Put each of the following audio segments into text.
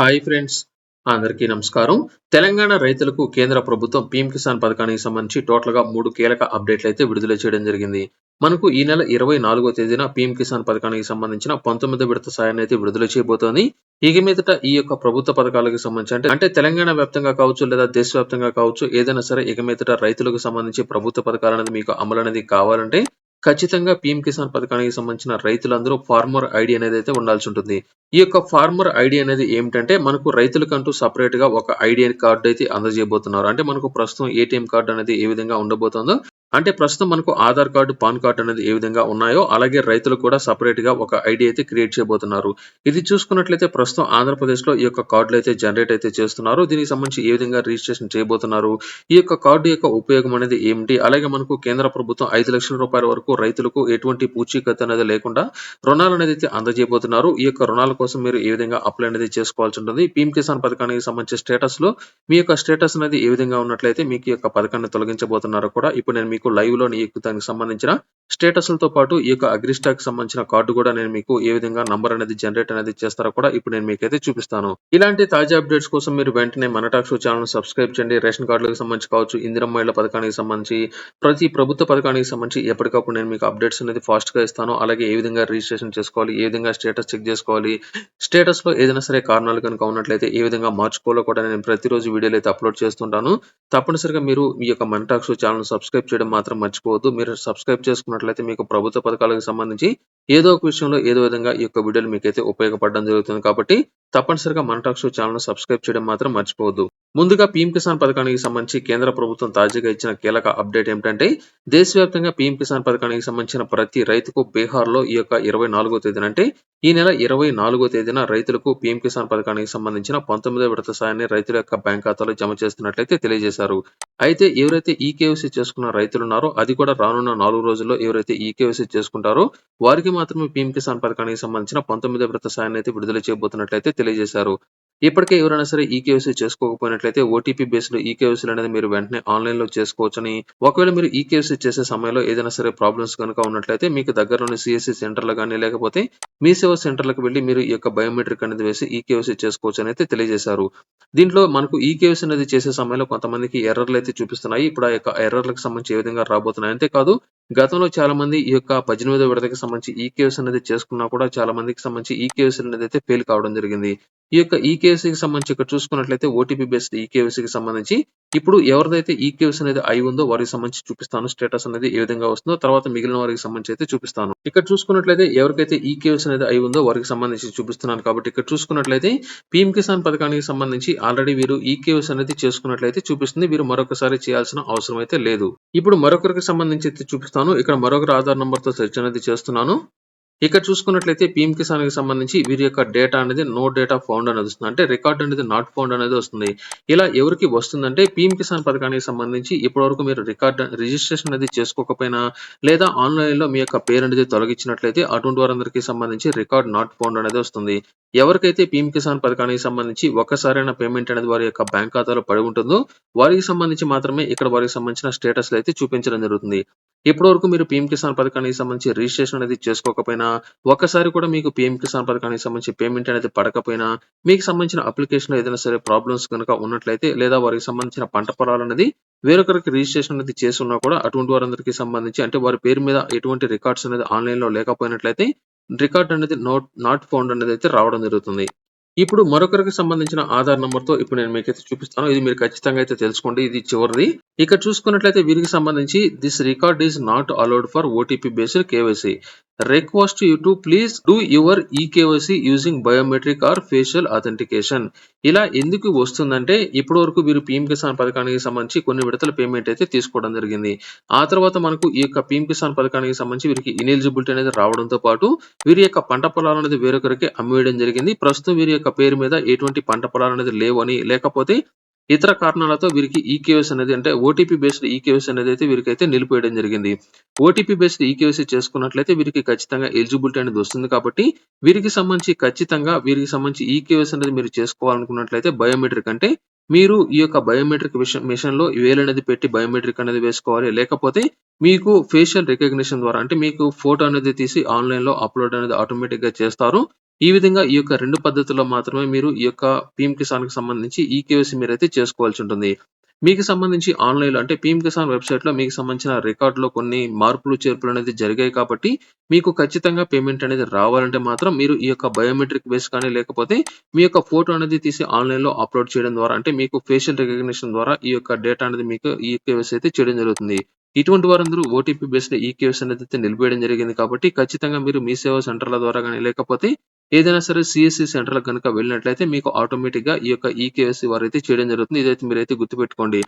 Hi friends అందరికీ నమస్కారం. తెలంగాణ రైతులకు కేంద్ర ప్రభుత్వం పీఎం కిసాన్ పథకానికి సంబంధించి టోటల్గా మూడు కీలక అప్డేట్లు అయితే విడుదల చేయడం జరిగింది. మనకు ఈ నెల ఇరవై నాలుగో తేదీన పీఎం కిసాన్ పథకానికి సంబంధించిన పంతొమ్మిదో విడత సాయాన్ని అయితే విడుదల చేయబోతోంది. ఇక మీదట ఈ యొక్క ప్రభుత్వ పథకాలకు సంబంధించి అంటే అంటే తెలంగాణ వ్యాప్తంగా కావచ్చు లేదా దేశవ్యాప్తంగా కావచ్చు ఏదైనా సరే ఇక మీదట రైతులకు సంబంధించి ప్రభుత్వ పథకాలు అనేది మీకు అమలు అనేది కావాలంటే ఖచ్చితంగా పీఎం కిసాన్ పథకానికి సంబంధించిన రైతులందరూ ఫార్మర్ ఐడి అనేది అయితే ఉండాల్సి ఉంటుంది. ఈ యొక్క ఫార్మర్ ఐడి అనేది ఏమిటంటే మనకు రైతులకంటూ సపరేట్గా ఒక ఐడి కార్డు అయితే అందజేయబోతున్నారు. అంటే మనకు ప్రస్తుతం ఏటీఎం కార్డు అనేది ఏ విధంగా ఉండబోతుందో అంటే ప్రస్తుతం మనకు ఆధార్ కార్డు పాన్ కార్డు అనేది ఏ విధంగా ఉన్నాయో అలాగే రైతులు కూడా సపరేట్గా ఒక ఐడి అయితే క్రియేట్ చేయబోతున్నారు. ఇది చూసుకున్నట్లయితే ప్రస్తుతం ఆంధ్రప్రదేశ్లో ఈ యొక్క కార్డులు అయితే జనరేట్ అయితే చేస్తున్నారు. దీనికి సంబంధించి ఏ విధంగా రిజిస్ట్రేషన్ చేయబోతున్నారు? ఈ యొక్క కార్డు యొక్క ఉపయోగం అనేది ఏమిటి? అలాగే మనకు కేంద్ర ప్రభుత్వం ఐదు లక్షల రూపాయల వరకు రైతులకు ఎటువంటి పూచీకత్తు అనేది లేకుండా రుణాలు అనేది అయితే అందజేయబోతున్నారు. ఈ యొక్క రుణాల కోసం మీరు ఏ విధంగా అప్లై అనేది చేసుకోవాల్సి ఉంటుంది? పీఎం కిసాన్ పథకానికి సంబంధించిన స్టేటస్లో మీ యొక్క స్టేటస్ అనేది ఏ విధంగా ఉన్నట్లయితే మీకు యొక్క పథకాన్ని తొలగించబోతున్నారో కూడా. ఇప్పుడు నేను మీకు లైవ్లో ఈ దానికి సంబంధించిన స్టేటస్లతో పాటు ఈ యొక్క అగ్రిస్టాక్ సంబంధించిన కార్డు కూడా నేను మీకు ఏ విధంగా నంబర్ అనేది జనరేట్ అనేది చేస్తారో కూడా ఇప్పుడు నేను మీకైతే చూపిస్తాను. ఇలాంటి తాజా అప్డేట్స్ కోసం మీరు వెంటనే మన టాక్ షో ఛానల్ సబ్స్క్రైబ్ చేయండి. రేషన్ కార్డులకు సంబంధించి కావచ్చు ఇందిరమ్మ మహిళ పథకానికి సంబంధించి ప్రతి ప్రభుత్వ పథకానికి సంబంధించి ఎప్పటికప్పుడు నేను మీకు అప్డేట్స్ అనేది ఫాస్ట్గా ఇస్తాను. అలాగే ఏ విధంగా రిజిస్ట్రేషన్ చేసుకోవాలి ఏ విధంగా స్టేటస్ చెక్ చేసుకోవాలి స్టేటస్లో ఏదైనా సరే కారణాలు కనుక ఉన్నట్లయితే ఏ విధంగా మార్చుకోవాలో కూడా నేను ప్రతిరోజు వీడియోలు అయితే అప్లోడ్ చేస్తుంటాను. తప్పనిసరిగా మీరు మీ యొక్క మన టాక్ షో ఛానల్ సబ్స్క్రైబ్ చేయడం మాత్రం మర్చిపోవద్దు. మీరు సబ్స్క్రైబ్ చూసుకున్నట్లయితే మీకు ప్రభుత్వ పథకాలకు సంబంధించి ఏదో ఒక విషయంలో ఏదో విధంగా ఈ యొక్క వీడియోలు మీకైతే ఉపయోగపడడం జరుగుతుంది. కాబట్టి తప్పనిసరిగా మన టాక్ షో ఛానల్ సబ్స్క్రైబ్ చేయడం మాత్రం మర్చిపోవద్దు. ముందుగా పీఎం కిసాన్ పథకానికి సంబంధించి కేంద్ర ప్రభుత్వం తాజాగా ఇచ్చిన కీలక అప్డేట్ ఏమిటంటే దేశవ్యాప్తంగా పీఎం కిసాన్ పథకానికి సంబంధించిన ప్రతి రైతుకు బీహార్లో ఈ యొక్క ఇరవై నాలుగో తేదీన అంటే ఈ నెల ఇరవై నాలుగో తేదీన రైతులకు పీఎం కిసాన్ పథకానికి సంబంధించిన పంతొమ్మిదో విడత సాయాన్ని రైతుల యొక్క బ్యాంక్ ఖాతాలో జమ చేస్తున్నట్లయితే తెలియజేశారు. అయితే ఎవరైతే ఈ కేవైసీ చేసుకున్న రైతులు ఉన్నారో అది కూడా రానున్న నాలుగు రోజుల్లో ఎవరైతే ఈ కేవైసీ చేసుకుంటారో వారికి మాత్రమే పీఎం కిసాన్ పథకానికి సంబంధించిన పంతొమ్మిదో విడత సాయాన్ని అయితే విడుదల చేయబోతున్నట్లయితే తెలియజేశారు. ఇప్పటికే ఎవరైనా సరే ఈ చేసుకోకపోయినట్లయితే ఓటీపీ బేస్డ్ ఈ అనేది మీరు వెంటనే ఆన్లైన్లో చేసుకోవచ్చని ఒకవేళ మీరు ఈ కేవైసీ చేసే సమయంలో ఏదైనా సరే ప్రాబ్లమ్స్ కనుక ఉన్నట్లయితే మీకు దగ్గరలోని సిఎస్సి సెంటర్లు కానీ లేకపోతే మీ సేవ సెంటర్లకు వెళ్ళి మీరు ఈ యొక్క బయోమెట్రిక్ అనేది వేసి ఈ కేవైసీ చేసుకోవచ్చు అని అయితే తెలియజేశారు. దీంట్లో మనకు ఈ కేవైసీ అనేది చేసే సమయంలో కొంతమందికి ఎర్రర్లు అయితే చూపిస్తున్నాయి. ఇప్పుడు ఆ యొక్క ఎర్రర్లకు సంబంధించి ఏ విధంగా రాబోతున్నాయి అంతేకాదు గతంలో చాలా మంది ఈ యొక్క పద్దెనిమిదో విడతకి సంబంధించి ఈ కేవైసీ అనేది చేసుకున్నా కూడా చాలా మందికి సంబంధించి ఈ కేవైసీ అనేది అయితే ఫెయిల్ కావడం జరిగింది. ఈ యొక్క ఈ కేవైసీకి సంబంధించి ఇక్కడ చూసుకున్నట్లయితే ఓటీపీ బేస్డ్ ఈ కేవైసీకి సంబంధించి ఇప్పుడు ఎవరిదైతే ఈ అనేది అయి ఉందో వారికి సంబంధించి చూపిస్తాను స్టేటస్ అనేది ఏ విధంగా వస్తుందో తర్వాత మిగిలిన వారికి సంబంధించి అయితే చూపిస్తాను. ఇక్కడ చూసుకున్నట్లయితే ఎవరికైతే ఈ అనేది అయి ఉందో వారికి సంబంధించి చూపిస్తున్నాను కాబట్టి ఇక్కడ చూసుకున్నట్లయితే పీఎం కిసాన్ పథకానికి సంబంధించి ఆల్రెడీ వీరు ఈ అనేది చేసుకున్నట్లయితే చూపిస్తుంది. వీరు మరొకసారి చేయాల్సిన అవసరం అయితే లేదు. ఇప్పుడు మరొకరికి సంబంధించి అయితే చూపిస్తాను. ఇక్కడ మరొకరు ఆధార్ నంబర్తో సెర్చ్ అనేది చేస్తున్నాను. ఇక్కడ చూసుకున్నట్లయితే పీఎం కిసాన్కి సంబంధించి వీరి యొక్క డేటా అనేది నో డేటా ఫౌండ్ అనేది వస్తుంది. అంటే రికార్డ్ అనేది నాట్ ఫౌండ్ అనేది వస్తుంది. ఇలా ఎవరికి వస్తుందంటే పీఎం కిసాన్ పథకానికి సంబంధించి ఇప్పటివరకు మీరు రికార్డ్ రిజిస్ట్రేషన్ అనేది చేసుకోకపోయినా లేదా ఆన్లైన్లో మీ యొక్క పేరు అనేది తొలగించినట్లయితే అటువంటి వారందరికీ సంబంధించి రికార్డ్ నాట్ ఫౌండ్ అనేది వస్తుంది. ఎవరికైతే పీఎం కిసాన్ పథకానికి సంబంధించి ఒక్కసారైనా పేమెంట్ అనేది వారి యొక్క బ్యాంక్ ఖాతాలో పడి ఉంటుందో వారికి సంబంధించి మాత్రమే ఇక్కడ వారికి సంబంధించిన స్టేటస్ అయితే చూపించడం జరుగుతుంది. ఇప్పటి వరకు మీరు పీఎం కిసాన్ పథకానికి సంబంధించి రిజిస్ట్రేషన్ అనేది చేసుకోకపోయినా ఒక్కసారి కూడా మీకు పీఎం కిసాన్ పథకానికి సంబంధించి పేమెంట్ అనేది పడకపోయినా మీకు సంబంధించిన అప్లికేషన్ ఏదైనా సరే ప్రాబ్లమ్స్ కనుక ఉన్నట్లయితే లేదా వారికి సంబంధించిన పంట పొలాలు అనేది వేరొకరికి రిజిస్ట్రేషన్ అనేది చేస్తున్నా కూడా అటువంటి వారందరికీ సంబంధించి అంటే వారి పేరు మీద ఎటువంటి రికార్డ్స్ అనేది ఆన్లైన్లో లేకపోయినట్లయితే రికార్డ్ అనేది నోట్ నాట్ ఫౌండ్ అనేది అయితే రావడం జరుగుతుంది. ఇప్పుడు మరొకరికి సంబంధించిన ఆధార్ నంబర్తో ఇప్పుడు నేను మీకైతే చూపిస్తాను. ఇది మీరు ఖచ్చితంగా అయితే తెలుసుకోండి. ఇది చివరిది. ఇక్కడ చూసుకున్నట్లయితే వీరికి సంబంధించి this record is not allowed for OTP based KYC. Request you to please do your E KYC using biometric or facial authentication ఇలా ఎందుకు వస్తుందంటే ఇప్పటి వరకు వీరు పీఎం కిసాన్ పథకానికి సంబంధించి కొన్ని విడతల పేమెంట్ అయితే తీసుకోవడం జరిగింది. ఆ తర్వాత మనకు ఈ యొక్క పీఎం కిసాన్ పథకానికి సంబంధించి వీరికి ఇనెలిజిబిలిటీ అనేది రావడంతో పాటు వీరి యొక్క పంట పొలాలు అనేది వేరొకరికి అమ్మివేయడం జరిగింది. ప్రస్తుతం వీరి యొక్క పేరు మీద ఎటువంటి పంట పొలాలు అనేది లేవని లేకపోతే ఇతర కారణాలతో వీరికి ఈకేఎస్ అనేది అంటే ఓటీపీ బేస్డ్ ఈకేఎస్ అనేది అయితే వీరికి అయితే నిలిపేయడం జరిగింది ఓటీపీ బేస్డ్ ఈ చేసుకున్నట్లయితే వీరికి ఖచ్చితంగా ఎలిజిబిలిటీ అనేది వస్తుంది కాబట్టి వీరికి సంబంధించి ఖచ్చితంగా వీరికి సంబంధించి ఈకేఎస్ అనేది మీరు చేసుకోవాలనుకున్నట్లయితే బయోమెట్రిక్ అంటే మీరు ఈ యొక్క బయోమెట్రిక్ మిషన్లో వేలు అనేది పెట్టి బయోమెట్రిక్ అనేది వేసుకోవాలి. లేకపోతే మీకు ఫేషియల్ రికగ్నిషన్ ద్వారా అంటే మీకు ఫోటో అనేది తీసి ఆన్లైన్లో అప్లోడ్ అనేది ఆటోమేటిక్గా చేస్తారు. ఈ విధంగా ఈ యొక్క రెండు పద్ధతుల్లో మాత్రమే మీరు ఈ యొక్క పీఎం కిసాన్‌కి సంబంధించి ఈ కేవైసీ మీరైతే చేసుకోవాల్సి ఉంటుంది. మీకు సంబంధించి ఆన్‌లైన్‌లో అంటే పీఎం కిసాన్ వెబ్‌సైట్‌లో మీకు సంబంధించిన రికార్డులో కొన్ని మార్పులు, చేర్పులు అనేది జరిగాయి కాబట్టి మీకు ఖచ్చితంగా పేమెంట్ అనేది రావాలంటే మాత్రం మీరు ఈ యొక్క బయోమెట్రిక్ బేస్ కానీ లేకపోతే మీ యొక్క ఫోటో అనేది తీసి ఆన్‌లైన్‌లో అప్‌లోడ్ చేయడం ద్వారా అంటే మీకు ఫేషియల్ రికగ్నిషన్ ద్వారా ఈ యొక్క డేటా అనేది మీకు ఈ కేవైసీ అయితే చేయడం జరుగుతుంది. ఇటువంటి వారందరూ ఓటీపీ బేస్డ్ ఈ కేవైసీ అనేది అయితే నిలిపేయడం జరిగింది కాబట్టి ఖచ్చితంగా మీరు మీ సేవా సెంటర్‌ల ద్వారా కానీ లేకపోతే ఏదైనా సరే సిఎస్సి సెంటర్‌లకు కనుక వెళ్ళినట్లయితే మీకు ఆటోమేటిక్‌గా ఈ యొక్క ఈ వారు అయితే చేయడం జరుగుతుంది. ఇదైతే మీరైతే గుర్తుపెట్టుకోండి.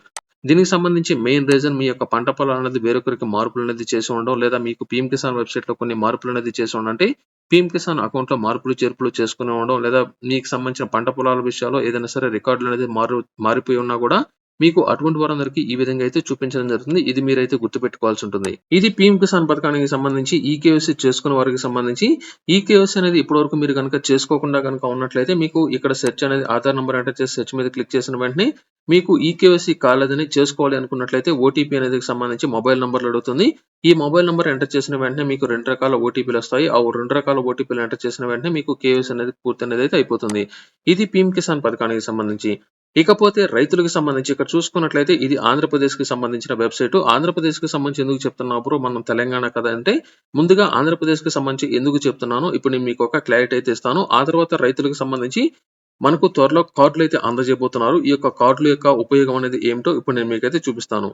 దీనికి సంబంధించి మెయిన్ రీజన్ మీ యొక్క పంట పొలాలనేది వేరొకరికి మార్పులు అనేది చేసి ఉండడం లేదా మీకు పీఎం కిసాన్ వెబ్‌సైట్‌లో కొన్ని మార్పులు అనేది చేసి ఉండడం అంటే పీఎం కిసాన్ అకౌంట్‌లో మార్పులు, చేర్పులు చేసుకుని ఉండడం లేదా మీకు సంబంధించిన పంట పొలాల విషయాల్లో ఏదైనా సరే రికార్డులనేది మారు మారిపోయి ఉన్నా కూడా మీకు అటువంటి వారందరికీ ఈ విధంగా అయితే చూపించడం జరుగుతుంది. ఇది మీరైతే గుర్తుపెట్టుకోవాల్సి ఉంటుంది. ఇది పీఎం కిసాన్ పథకానికి సంబంధించి ఈ చేసుకున్న వారికి సంబంధించి ఈ కేవైసీ అనేది ఇప్పటివరకు మీరు కనుక చేసుకోకుండా గనుక ఉన్నట్లయితే మీకు ఇక్కడ సెర్చ్ అనేది ఆధార్ నెంబర్ ఎంటర్ చేసి సెర్చ్ మీద క్లిక్ చేసిన వెంటనే మీకు ఈ కేవైసీ కాలేదని చేసుకోవాలి అనుకున్నట్లయితే ఓటీపీ అనేది సంబంధించి మొబైల్ నంబర్లు అడుగుతుంది. ఈ మొబైల్ నంబర్ ఎంటర్ చేసిన వెంటనే మీకు రెండు రకాల ఓటీపీలు వస్తాయి. ఆ రెండు రకాల ఓటీపీలు ఎంటర్ చేసిన వెంటనే మీకు కేవైసీ అనేది పూర్తి అనేది అయితే అయిపోతుంది. ఇది పీఎం కిసాన్ పథకానికి సంబంధించి. ఇకపోతే రైతులకు సంబంధించి ఇక్కడ చూసుకున్నట్లయితే ఇది ఆంధ్రప్రదేశ్‌కి సంబంధించిన వెబ్‌సైట్. ఆంధ్రప్రదేశ్‌కి సంబంధించి ఎందుకు చెప్తున్నా బ్రో మనం తెలంగాణ కదా అంటే ముందుగా ఆంధ్రప్రదేశ్‌కి సంబంధించి ఎందుకు చెప్తున్నాను ఇప్పుడు నేను మీకు ఒక క్లారిటీ అయితే ఇస్తాను. ఆ తర్వాత రైతులకు సంబంధించి మనకు త్వరలో కార్డులు అయితే అందజేయబోతున్నారు. ఈ యొక్క కార్డుల యొక్క ఉపయోగం అనేది ఏమిటో ఇప్పుడు నేను మీకైతే చూపిస్తాను.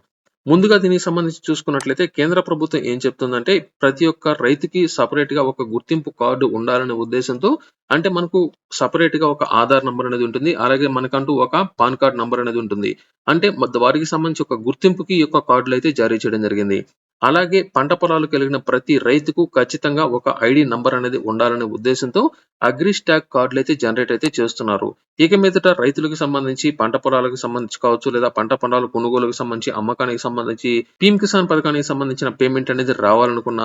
ముందుగా దీనికి సంబంధించి చూసుకున్నట్లయితే కేంద్ర ప్రభుత్వం ఏం చెప్తుందంటే ప్రతి ఒక్క రైతుకి సపరేట్గా ఒక గుర్తింపు కార్డు ఉండాలనే ఉద్దేశంతో అంటే మనకు సపరేట్గా ఒక ఆధార్ నంబర్ అనేది ఉంటుంది. అలాగే మనకంటూ ఒక పాన్ కార్డ్ నంబర్ అనేది ఉంటుంది. అంటే వారికి సంబంధించి ఒక గుర్తింపుకి ఈ యొక్క కార్డులు అయితే జారీ చేయడం జరిగింది. అలాగే పంట పొలాలు కలిగిన ప్రతి రైతుకు ఖచ్చితంగా ఒక ఐడి నంబర్ అనేది ఉండాలనే ఉద్దేశంతో అగ్రి స్టాక్ కార్డులు అయితే జనరేట్ అయితే చేస్తున్నారు. ఇక మీదట రైతులకు సంబంధించి పంట పొలాలకు సంబంధించి కావచ్చు లేదా పంట పొలాల కొనుగోలుకు సంబంధించి అమ్మకానికి సంబంధించి పీఎం కిసాన్ పథకానికి సంబంధించిన పేమెంట్ అనేది రావాలనుకున్న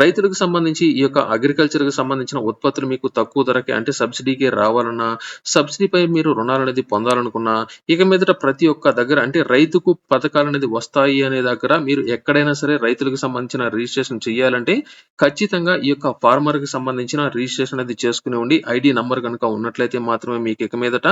రైతులకు సంబంధించి ఈ యొక్క అగ్రికల్చర్కి సంబంధించిన ఉత్పత్తులు మీకు తక్కువ ధరకే అంటే సబ్సిడీకి రావాలన్నా సబ్సిడీపై మీరు రుణాలు అనేది పొందాలనుకున్నా ఇక మీదట ప్రతి ఒక్క దగ్గర అంటే రైతుకు పథకాలు అనేది వస్తాయి అనే దగ్గర మీరు ఎక్కడైనా సరే రైతు రైతులకు సంబంధించిన రిజిస్ట్రేషన్ చేయాలంటే ఖచ్చితంగా ఈ యొక్క ఫార్మర్‌కి సంబంధించిన రిజిస్ట్రేషన్ అనేది చేసుకుని ఉండి ఐడి నంబర్ కనుక ఉన్నట్లయితే మాత్రమే మీకు ఇక మీదట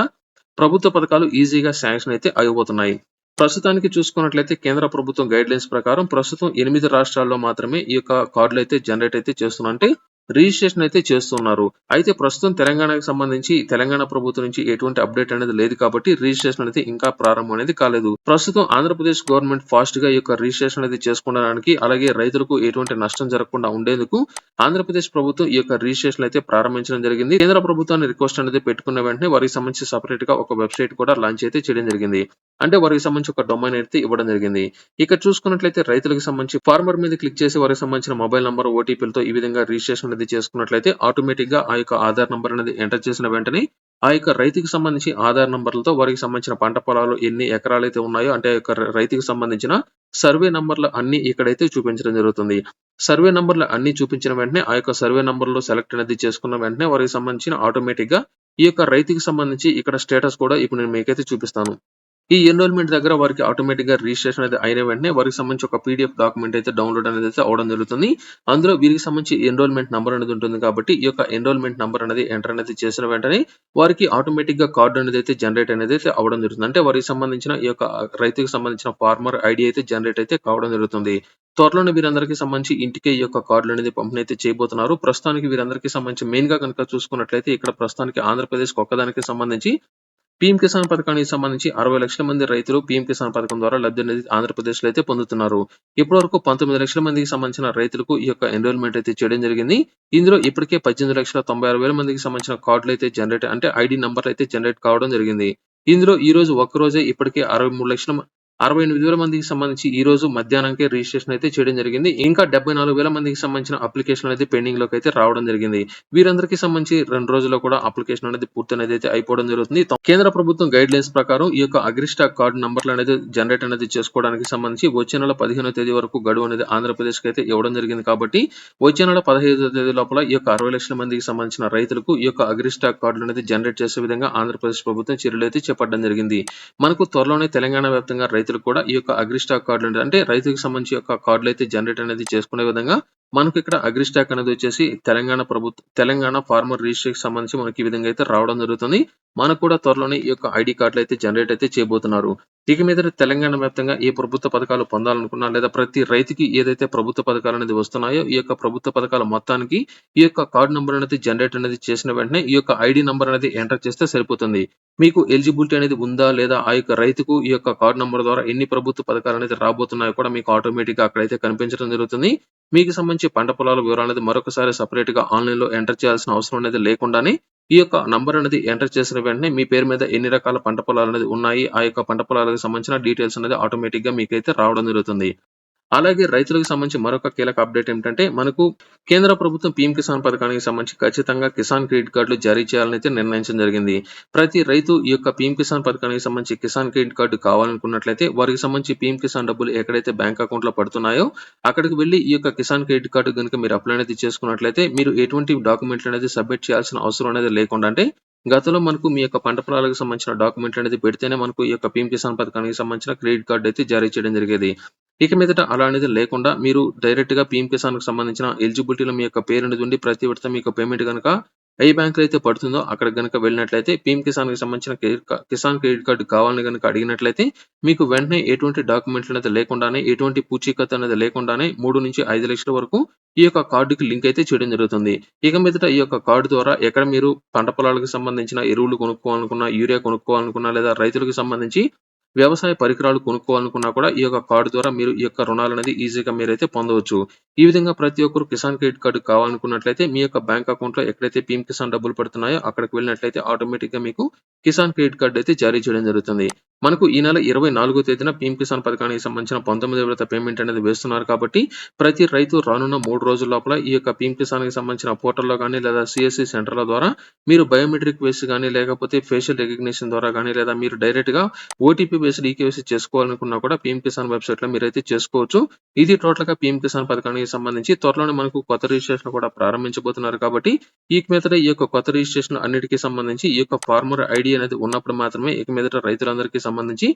ప్రభుత్వ పథకాలు ఈజీగా శాంక్షన్ అయితే అయిపోతున్నాయి. ప్రస్తుతానికి చూసుకున్నట్లయితే కేంద్ర ప్రభుత్వం గైడ్ లైన్స్ ప్రకారం ప్రస్తుతం ఎనిమిది రాష్ట్రాల్లో మాత్రమే ఈ యొక్క కార్డులు అయితే జనరేట్ అయితే చేస్తున్నారంటే రిజిస్ట్రేషన్ అయితే చేస్తున్నారు. అయితే ప్రస్తుతం తెలంగాణకు సంబంధించి తెలంగాణ ప్రభుత్వం నుంచి ఎటువంటి అప్డేట్ అనేది లేదు కాబట్టి రిజిస్ట్రేషన్ అనేది ఇంకా ప్రారంభం అనేది కాలేదు. ప్రస్తుతం ఆంధ్రప్రదేశ్ గవర్నమెంట్ ఫాస్ట్‌గా ఈ యొక్క రిజిస్ట్రేషన్ అనేది చేసుకోవడానికి అలాగే రైతులకు ఎటువంటి నష్టం జరగకుండా ఉండేందుకు ఆంధ్రప్రదేశ్ ప్రభుత్వం ఈ యొక్క రిజిస్ట్రేషన్ అయితే ప్రారంభించడం జరిగింది. కేంద్ర ప్రభుత్వాన్ని రిక్వెస్ట్ అనేది పెట్టుకున్న వెంటనే వారికి సంబంధించి సెపరేట్‌గా ఒక వెబ్‌సైట్ కూడా లాంచ్ అయితే చేయడం జరిగింది. అంటే వారికి సంబంధించి ఒక డొమైన్ అయితే ఇవ్వడం జరిగింది. ఇక చూసుకున్నట్లయితే రైతులకు సంబంధించి ఫార్మర్ మీద క్లిక్ చేసి వారికి సంబంధించిన మొబైల్ నంబర్, ఓటీపీలతో ఈ విధంగా రిజిస్ట్రేషన్ అనేది చేసుకున్నట్లయితే ఆటోమేటిక్గా ఆ యొక్క ఆధార్ నంబర్ అనేది ఎంటర్ చేసిన వెంటనే ఆ యొక్క రైతుకి సంబంధించి ఆధార్ నంబర్‌లతో వారికి సంబంధించిన పంట పొలాలు ఎన్ని ఎకరాలైతే ఉన్నాయో అంటే ఆ యొక్క రైతుకి సంబంధించిన సర్వే నంబర్‌లు అన్ని ఇక్కడైతే చూపించడం జరుగుతుంది. సర్వే నంబర్‌లు అన్ని చూపించిన వెంటనే ఆ యొక్క సర్వే నంబర్‌లో సెలెక్ట్ అనేది చేసుకున్న వెంటనే వారికి సంబంధించిన ఆటోమేటిక్గా ఈ యొక్క రైతుకి సంబంధించి ఇక్కడ స్టేటస్ కూడా ఇప్పుడు నేను మీకైతే చూపిస్తాను. ఈ ఎన్రోల్‌మెంట్ దగ్గర వారికి ఆటోమేటిక్గా రిజిస్ట్రేషన్ అయితే అయిన వెంటనే వారికి సంబంధించి ఒక పీడిఎఫ్ డాక్యుమెంట్ అయితే డౌన్‌లోడ్ అనేది అయితే అవ్వడం జరుగుతుంది. అందులో వీరికి సంబంధించి ఎన్రోల్‌మెంట్ నంబర్ అనేది ఉంటుంది కాబట్టి ఈ యొక్క ఎన్రోల్‌మెంట్ నంబర్ అనేది ఎంటర్ అనేది చేసిన వెంటనే వారికి ఆటోమేటిక్గా కార్డు అనేది అయితే జనరేట్ అనేది అయితే అవ్వడం జరుగుతుంది. అంటే వారికి సంబంధించిన ఈ యొక్క రైతుకు సంబంధించిన ఫార్మర్ ఐడి అయితే జనరేట్ అయితే కావడం జరుగుతుంది. త్వరలోనే వీరందరికీ సంబంధించి ఇంటికే ఈ యొక్క కార్డులు అనేది పంపిణీ అయితే చేయబోతున్నారు. ప్రస్తుతానికి వీరందరికీ సంబంధించి మెయిన్గా గనుక చూసుకున్నట్లయితే ఇక్కడ ప్రస్తుతానికి ఆంధ్రప్రదేశ్ ఒక్కదానికి సంబంధించి పీఎం కిసాన్ పథకానికి సంబంధించి అరవై లక్షల మంది రైతులు పీఎం కిసాన్ పథకం ద్వారా లబ్ధి అనేది ఆంధ్రప్రదేశ్‌లో అయితే పొందుతున్నారు. ఇప్పటికీ పంతొమ్మిది లక్షల మందికి సంబంధించిన రైతులకు ఈ యొక్క ఎన్రోల్‌మెంట్ అయితే చేయడం జరిగింది. ఇందులో ఇప్పటికే 18,96,000 మందికి సంబంధించిన కార్డులు అయితే జనరేట్ అంటే ఐడి నంబర్‌లు అయితే జనరేట్ కావడం జరిగింది. ఇందులో ఈ రోజు ఒక్క రోజే ఇప్పటికే అరవై ఎనిమిది వేల మందికి సంబంధించి ఈ రోజు మధ్యాహ్నంకే రిజిస్ట్రేషన్ అయితే చేయడం జరిగింది. ఇంకా 74,000 మందికి సంబంధించిన అప్లికేషన్ అయితే పెండింగ్లోకి అయితే రావడం జరిగింది. వీరందరికీ సంబంధించి రెండు రోజుల్లో కూడా అప్లికేషన్ అనేది పూర్తి అనేది అయితే అయిపోవడం జరుగుతుంది. కేంద్ర ప్రభుత్వం గైడ్ లైన్స్ ప్రకారం ఈ యొక్క అగ్రిస్టా కార్డు నంబర్‌లు అనేది జనరేట్ అనేది చేసుకోవడానికి సంబంధించి వచ్చే నెల 15వ తేదీ వరకు గడువు అనేది ఆంధ్రప్రదేశ్‌కి అయితే ఇవ్వడం జరిగింది కాబట్టి వచ్చే నెల 15వ తేదీ లోపల ఈ యొక్క 60,00,000 మందికి సంబంధించిన రైతులకు ఈ యొక్క అగ్రిస్టా కార్డులు అనేది జనరేట్ చేసే విధంగా ఆంధ్రప్రదేశ్ ప్రభుత్వం చర్యలు అయితే చేపట్టడం జరిగింది. మనకు త్వరలోనే తెలంగాణ వ్యాప్తంగా రైతులు కూడా ఈ యొక్క అగ్రిస్టాక్ కార్డులు అంటే రైతుకి సంబంధించి యొక్క కార్డులు అయితే జనరేట్ అనేది చేసుకునే విధంగా మనకు ఇక్కడ అగ్రిస్టాక్ అనేది వచ్చేసి తెలంగాణ ప్రభుత్వ తెలంగాణ ఫార్మర్ రిజిస్ట్రీకి సంబంధించి మనకి ఈ విధంగా అయితే రావడం జరుగుతుంది. మనకు కూడా త్వరలోనే ఈ యొక్క ఐడి కార్డులు అయితే జనరేట్ అయితే చేయబోతున్నారు. ఇక మీద తెలంగాణ వ్యాప్తంగా ఏ ప్రభుత్వ పథకాలు పొందాలనుకున్నా లేదా ప్రతి రైతుకి ఏదైతే ప్రభుత్వ పథకాలు అనేది వస్తున్నాయో ఈ యొక్క ప్రభుత్వ పథకాల మొత్తానికి ఈ యొక్క కార్డు నెంబర్ అనేది జనరేట్ అనేది చేసిన వెంటనే ఈ యొక్క ఐడి నెంబర్ అనేది ఎంటర్ చేస్తే సరిపోతుంది. మీకు ఎలిజిబిలిటీ అనేది ఉందా లేదా ఆ యొక్క రైతుకు ఈ యొక్క కార్డు నెంబర్ ద్వారా ఎన్ని ప్రభుత్వ పథకాలు అనేది రాబోతున్నాయో కూడా మీకు ఆటోమేటిక్గా అక్కడైతే కనిపించడం జరుగుతుంది. మీకు సంబంధించి పంట పొలాల వివరాలు అనేది మరొకసారి సపరేట్గా ఆన్లైన్లో ఎంటర్ చేయాల్సిన అవసరం అనేది లేకుండానే ఈ యొక్క నంబర్ అనేది ఎంటర్ చేసిన వెంటనే మీ పేరు మీద ఎన్ని రకాల పంట పొలాలు అనేది ఉన్నాయి ఆ యొక్క పంట పొలాలకు సంబంధించిన డీటెయిల్స్ అనేది ఆటోమేటిక్గా మీకైతే రావడం జరుగుతుంది. అలాగే రైతులకు సంబంధించి మరొక కీలక అప్డేట్ ఏమిటంటే మనకు కేంద్ర ప్రభుత్వం పీఎం కిసాన్ పథకానికి సంబంధించి ఖచ్చితంగా కిసాన్ క్రెడిట్ కార్డులు జారీ చేయాలని అయితే నిర్ణయించడం జరిగింది. ప్రతి రైతు ఈ యొక్క పీఎం కిసాన్ పథకానికి సంబంధించి కిసాన్ క్రెడిట్ కార్డు కావాలనుకున్నట్లయితే వారికి సంబంధించి పీఎం కిసాన్ డబ్బులు ఎక్కడైతే బ్యాంక్ అకౌంట్లో పడుతున్నాయో అక్కడికి వెళ్ళి ఈ యొక్క కిసాన్ క్రెడిట్ కార్డు కనుక మీరు అప్లై అనేది చేసుకున్నట్లయితే మీరు ఎటువంటి డాక్యుమెంట్లు అనేది సబ్మిట్ చేయాల్సిన అవసరం అనేది లేకుండా అంటే గతంలో మనకు మీ యొక్క పంట పొలాలకు సంబంధించిన డాక్యుమెంట్లు అనేది పెడితేనే మనకు ఈ యొక్క పీఎం కిసాన్ పథకానికి సంబంధించిన క్రెడిట్ కార్డు అయితే జారీ చేయడం జరిగేది. ఇక మీదట అలా అనేది లేకుండా మీరు డైరెక్ట్గా పీఎం కిసాన్కు సంబంధించిన ఎలిజిబిలిటీలో మీ యొక్క పేరు అనేది ఉండి ప్రతి విడత మీ యొక్క పేమెంట్ కనుక ఏ బ్యాంక్ అయితే పడుతుందో అక్కడ కనుక వెళ్ళినట్లయితే పీఎం కిసాన్కి సంబంధించిన క్రెడిట్ కిసాన్ క్రెడిట్ కార్డు కావాలని కనుక అడిగినట్లయితే మీకు వెంటనే ఎటువంటి డాక్యుమెంట్లు అనేది లేకుండానే ఎటువంటి పూచీకత్తు అనేది లేకుండానే మూడు నుంచి ఐదు లక్షల వరకు ఈ యొక్క కార్డుకి లింక్ అయితే చేయడం జరుగుతుంది. ఇక మీదట ఈ యొక్క కార్డు ద్వారా ఎక్కడ మీరు పంట పొలాలకు సంబంధించిన ఎరువులు కొనుక్కోవాలనుకున్నా యూరియా కొనుక్కోవాలనుకున్నా లేదా రైతులకు సంబంధించి వ్యవసాయ పరికరాలు కొనుక్కోవాలనుకున్నా కూడా ఈ యొక్క కార్డు ద్వారా మీరు ఈ యొక్క రుణాలు అనేది ఈజీగా మీరైతే పొందవచ్చు. ఈ విధంగా ప్రతి ఒక్కరు కిసాన్ క్రెడిట్ కార్డు కావాలనుకున్నట్లయితే మీ యొక్క బ్యాంక్ అకౌంట్లో ఎక్కడైతే పీఎం కిసాన్ డబ్బులు పడుతున్నాయో అక్కడికి వెళ్ళినట్లయితే ఆటోమేటిక్గా మీకు కిసాన్ క్రెడిట్ కార్డు అయితే జారీ చేయడం జరుగుతుంది. మనకు ఈ నెల ఇరవై నాలుగో తేదీన పీఎం కిసాన్ పథకానికి సంబంధించిన పంతొమ్మిది విడత పేమెంట్ అనేది వేస్తున్నారు కాబట్టి ప్రతి రైతు రానున్న మూడు రోజుల లోపల ఈ యొక్క పీఎం కిసాన్కి సంబంధించిన పోర్టల్లో కానీ లేదా సిఎస్సి సెంటర్ల ద్వారా మీరు బయోమెట్రిక్ బేస్ కానీ లేకపోతే ఫేషియల్ రికగ్నిషన్ ద్వారా కానీ లేదా మీరు డైరెక్ట్గా ఓటీపీ బేస్డ్ ఈకేవైసీ చేసుకోవాలనుకున్నా కూడా పీఎం కిసాన్ వెబ్సైట్లో మీరైతే చేసుకోవచ్చు. ఇది టోటల్గా పీఎం కిసాన్ పథకానికి సంబంధించి త్వరలోనే మనకు కొత్త రిజిస్ట్రేషన్ కూడా ప్రారంభించబోతున్నారు కాబట్టి ఈ మీదట ఈ యొక్క కొత్త రిజిస్ట్రేషన్ అన్నిటికీ సంబంధించి ఈ యొక్క ఫార్మర్ ఐడి అనేది ఉన్నప్పుడు మాత్రమే ఇక మీదట రైతులందరికీ సంబంధించి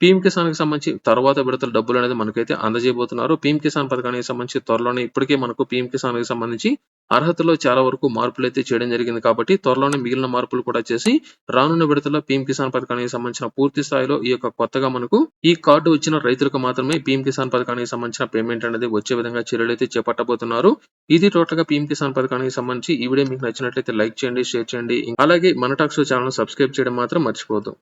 పీఎం కిసాన్కి సంబంధించి తర్వాత విడతల డబ్బులు అనేది మనకైతే అందజేయబోతున్నారు. పీఎం కిసాన్ పథకానికి సంబంధించి త్వరలోనే ఇప్పటికే మనకు పీఎం కిసాన్కి సంబంధించి అర్హతలో చాలా వరకు మార్పులు అయితే చేయడం జరిగింది కాబట్టి త్వరలోనే మిగిలిన మార్పులు కూడా చేసి రానున్న విడతలో పీఎం కిసాన్ పథకానికి సంబంధించిన పూర్తి స్థాయిలో ఈ యొక్క కొత్తగా మనకు ఈ కార్డు వచ్చిన రైతులకు మాత్రమే పీఎం కిసాన్ పథకానికి సంబంధించిన పేమెంట్ అనేది వచ్చే విధంగా చర్యలు అయితే చేపట్టబోతున్నారు. ఇది టోటల్గా పీఎం కిసాన్ పథకానికి సంబంధించి ఈ వీడియో మీకు నచ్చినట్లయితే లైక్ చేయండి షేర్ చేయండి. అలాగే మన టాక్స్ ఛానల్ సబ్స్క్రైబ్ చేయడం మాత్రం మర్చిపోదు